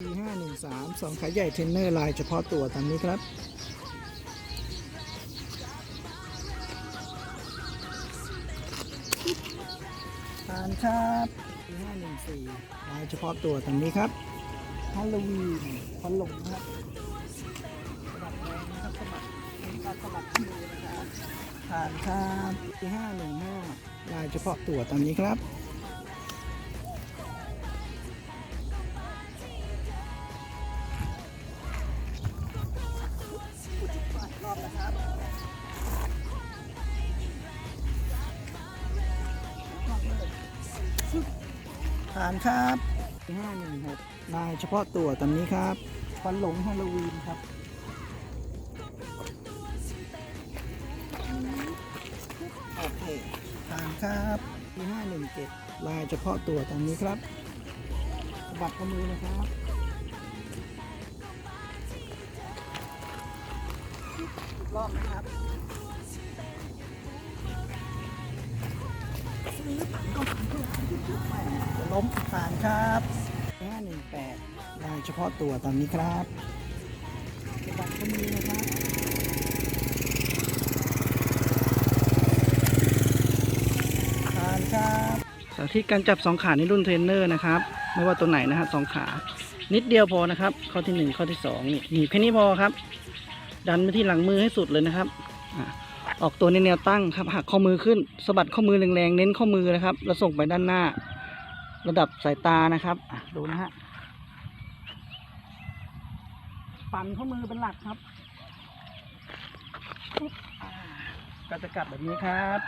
ห้าหนึ่งสามสองขาใหญ่เทรนเนอร์ลายเฉพาะตัวตามนี้ครับผ่านครับห้าหนึ่งสี่ลายเฉพาะตัวตามนี้ครับฮาโลวีนพันหลงครับสบัดแรงนะครับสบัดเป็นการสบัดมือนะครับผ่านครับห้าหนึ่งห้าลายเฉพาะตัวตามนี้ครับ ผ่านครับ516ลายเฉพาะตัวตามนี้ครับควันหลงฮาโลวีนครับโอเคผ่านครับ517ลายเฉพาะตัวตามนี้ครับสบัดข้อมือนะครับรอบนะครับ ล้มผ่านครับ518ลายเฉพาะตัวตามนี้ครับบัดข้อมือนะครับผ่านครับสาธิตการจับสองขาในรุ่นเทรนเนอร์นะครับ ไม่ว่าตัวไหนนะฮะสองขา นิดเดียวพอนะครับ ข้อที่หนึ่งข้อที่สองนี่หนีบแค่นี้พอครับ ดันไปที่หลังมือให้สุดเลยนะครับอะ ออกตัวในแนวตั้งครับหักข้อมือขึ้นสะบัดข้อมือแรงๆเน้นข้อมือนะครับ แล้วส่งไปด้านหน้า ระดับสายตานะครับดูนะฮะปั่นข้อมือเป็นหลักครับก็จะกลับแบบนี้ครับ